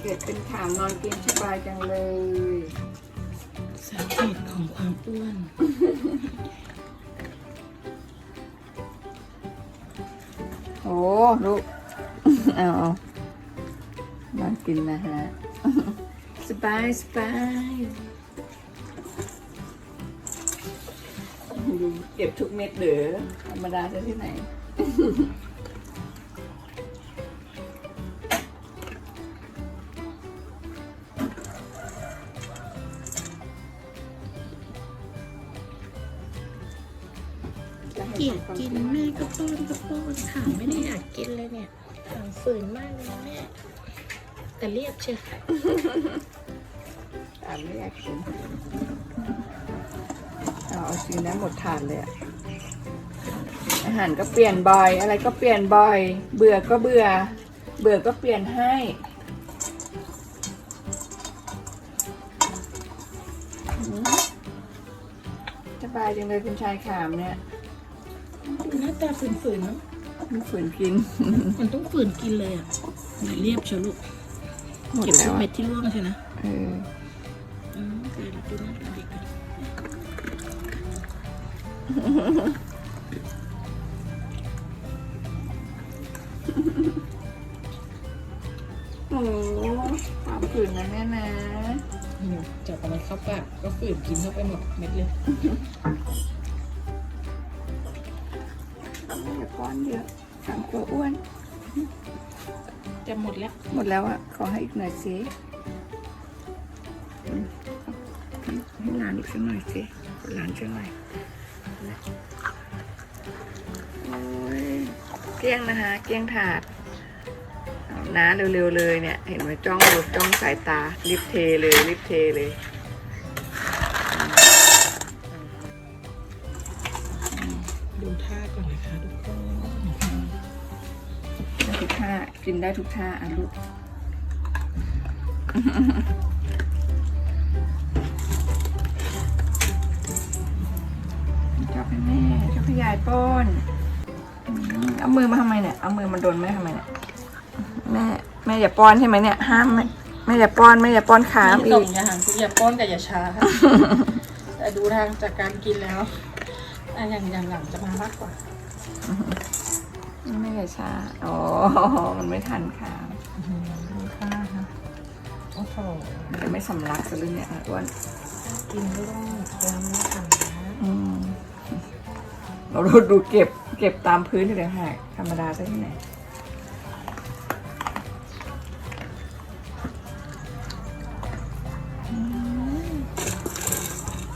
เกิดเป็นขามนอนกินสบายจังเลย สาเหตุของความอ้วน โอ้ลูกเอาเอานอนกินนะฮะ สบายสบาย ดูเก็บทุกเม็ดเด้อธรรมดาจะที่ไหนเกลียดกินแม่ก็ป้อนก็ป้อนค่ะไม่ได้อยากกินเลยเนี่ยขางฝืนมากเลยนะแม่แต่เรียบเชียว อ่านไม่อยากกิน เอาเอาจริงนะหมดถาดเลยอะอาหารก็เปลี่ยนบ่อย อะไรก็เปลี่ยนบ่อย เบื่อก็เบื่อ เบื่อก็เปลี่ยนให้สบายจังเลยคุณชายขามเนี่ยหน้าตาฝืนๆเนาะมันฝืนกิน มันต้องฝืนกินเลยอะอย่าเรียบเชียวลูกหมดเก็บแล้ทุวกอะเม็ดที่ร่วงใช่นะ เออ โอ้สามฝืนนะแม่นะอืมจับอะไรเข้าปากก็ฝืนกินเข้าไปหมดเม็ดเลยอย่าป้อนเยอะสามตัวอ้วน จะหมดแล้ว หมดแล้วอะ ขอให้อีกหน่อยสิอืมให้หลานอีกสักหน่อยสิหลานสักหน่อยโอ้ย เกลี้ยงนะคะ เกลี้ยงถาดเอาน้าเร็วๆเลยเนี่ย เห็นไหมจ้องดูจ้องสายตา รีบเทเลยรีบเทเลยดูท่าก่อนนะคะทุกคนได้ทุกท่ากินได้ทุกท่าอะลูก ชอบให้แม่ชอบให้ยายป้อนอืมเอามือมาทำไมเนี่ย เอามือมาโดนแม่ทำไมเนี่ย แม่แม่อย่าป้อนใช่ไหมเนี่ย ห้ามแม่แม่อย่าป้อนแม่อย่าป้อนขามมีอีส่งกอย่าห่างอย่าป้อนกับอย่าช้าค่ะแต่ดูทางจากการกินแล้ว อันอย่างอย่างหลังจะมามากกว่าแม่อย่าช้าอ๋อมันไม่ทันขามดูท่าค่ะโอ้โหมันจะไม่สำลักซะเลยเนี่ยอ้วนกินไม่ต้องย้ำนะคะอืม เราดูดูเก็บเก็บตามพื้นที่เดียวหากธรรมดาซะที่ไหน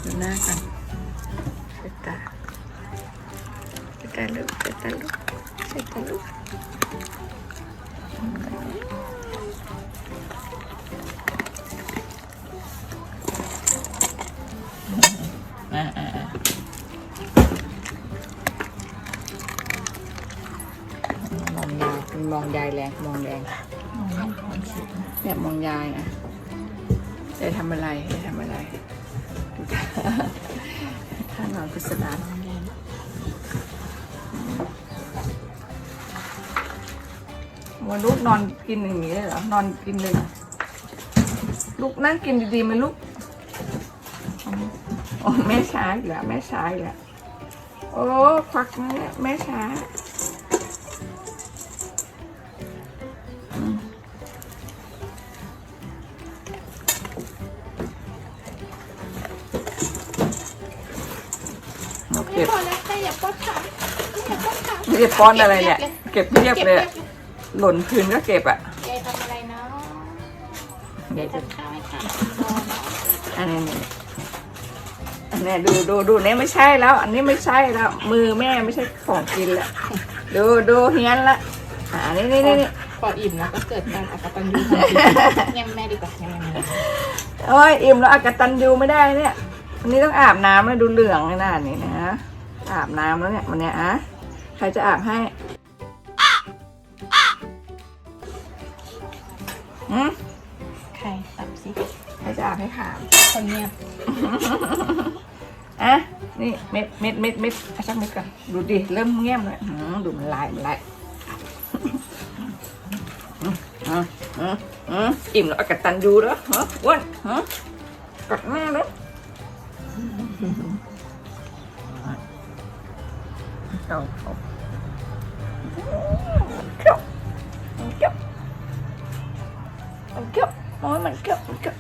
ดูหน้ากันเช็ดตาเช็ดตาลูกเช็ดตาลูกเช็ดตาลูกอ่า มองยายมันมองยายแรงมองแรงเนี่ยมองยายนะจะทำอะไรจะทำอะไรดูท่าท่านอนพิสดารวันลูกนอนกินอย่างนี้เลยเหรอนอนกินเลยลูกนั่งกินดีๆไหมลูกโอ้แม่ช้าอีกแล้วแม่ช้าอีกแล้วโอ้ควักแล้วแม่ช้า เอาเก็บ พอแล้วแต่อย่าป้อนขาอย่าป้อนขาไม่ได้ป้อนอะไรเนี่ย เก็บเรียบเลยอะหล่นพื้นก็เก็บอะยายทำอะไรเนาะเดี๋ยวจะทำข้าวให้ทานรอเนาะอันนี้อันนี้ดูดูดูเนี่ยไม่ใช่แล้ว อันนี้ไม่ใช่แล้ว มือแม่ไม่ใช่ของกินแล้วดูดูเฮียนละอ่านี่นี่นี่นี่พออิ่มแล้วก็เกิดการอักตันยูเงียบแม่ดีกว่าเงียบแม่ โอ้ยอิ่มแล้วอากตันยูไม่ได้เนี่ย วันนี้ต้องอาบน้ำแล้วดูเหลืองเลยนะอันนี่นะ อาบน้ำแล้วเนี่ยวันเนี้ยอะใครจะอาบให้หืมใครตับสิใครจะอาบให้ขามคนเงียบอะนี่เม็ดเม็ดเม็ดเม็ดเอาสักเม็ดก่อนดูดิเริ่มเงียบเลยหืมดูมันลายมันลายอืมอืมอืมอืมอิ่มแล้วเอากระตันยูแล้วฮะอ้วนฮะกัดหน้าแล้ว เอาเอาเขี้ยวมันเขี้ยวมันเขี้ย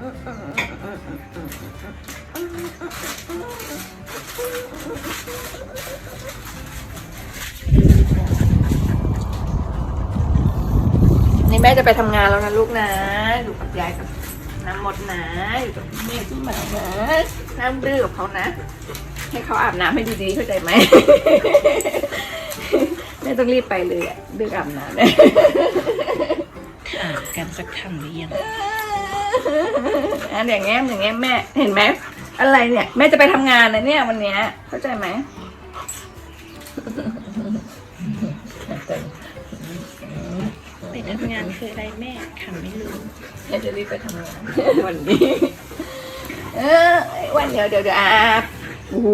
นี่แม่จะไปทำงานแล้วนะลูกนะ อยู่กับยายกับน้ำหมดนะอยู่กับแม่ที่หมานะน้ำดื้อกับเขานะ ให้เขาอาบน้ำให้ดีๆเข้าใจไหมแม่ต้องรีบไปเลยอะดื้ออาบน้ำเนี่ยอาบกันสักครั้งหรือยัง อันอย่างเงี้ยอย่างเงี้ยแม่เห็นไหมอะไรเนี่ย แม่จะไปทำงานนะเนี่ยวันเนี้ยเข้าใจไหมไปทำงานคืออะไรแม่ขำไม่รู้แม่จะรีบไปทำงานวันนี้เออวันเดี๋ยวเดี๋ยวเดี๋ยวอาบโอ้โห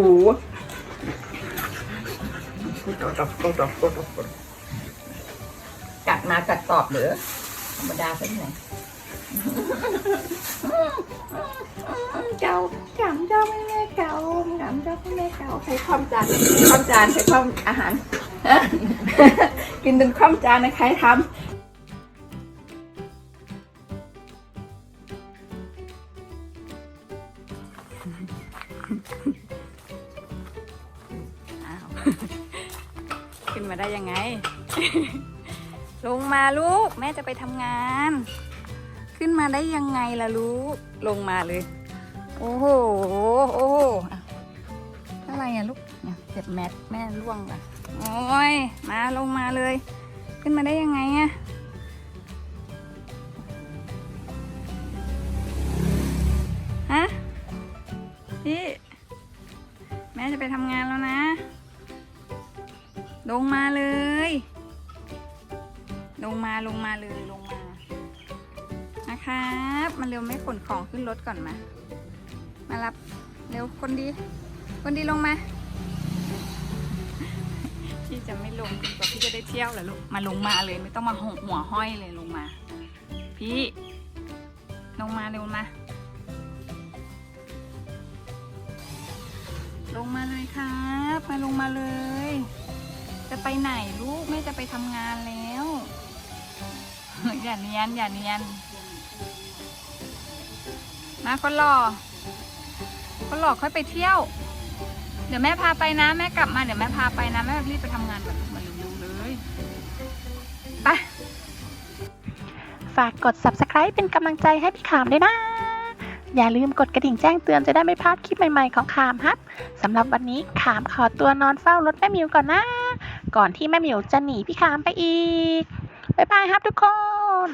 กัดมากัดตอบเหรือธรรมดาเป็นไง เก่าจำเจ้าไม่แม่เก่าจำเจ้าไม่แม่เก่าใช้ความจานความจานใช้ความอาหาร กินจนความจานนะใครทำขึ้นมาได้ยังไง ลงมาลูก แม่จะไปทำงาน ขึ้นมาได้ยังไงล่ะลูกลงมาเลย โอ้โหโอ้โหอะไรอะลูกเนี่ยเก็บแมทแม่ร่วงอะโอ้ยมาลงมาเลย ขึ้นมาได้ยังไงอะฮะพี่แม่จะไปทำงานแล้วนะ ลงมาเลย ลงมาลงมาเลยลงมา ครับมาเร็วไม่ขนของขึ้นรถก่อนมา มารับเร็วคนดี คนดีลงมา พี่จะไม่ลงจนกว่าพี่จะได้เที่ยวเหรอลูก มาลงมาเลยไม่ต้องมาห,หัวห้อยเลยลงมา พี่ ลงมาเร็วมา ลงมาเลยครับ มาลงมาเลย จะไปไหนลูกแม่จะไปทำงานแล้ว อย่าเนียนอย่าเนียน มาคนหล่อคนหล่อค่อยไปเที่ยว เดี๋ยวแม่พาไปนะ แม่กลับมาเดี๋ยวแม่พาไปนะแม่รีบไปทำงานก่อนมาเร็วๆเลยไปฝากกด subscribe เป็นกำลังใจให้พี่ขามด้วยนะ อย่าลืมกดกระดิ่งแจ้งเตือนจะได้ไม่พลาดคลิปใหม่ๆของขามครับสำหรับวันนี้ขามขอตัวนอนเฝ้ารถแม่มิวก่อนนะ ก่อนที่แม่มิวจะหนีพี่ขามไปอีก บ๊ายบายครับทุกคน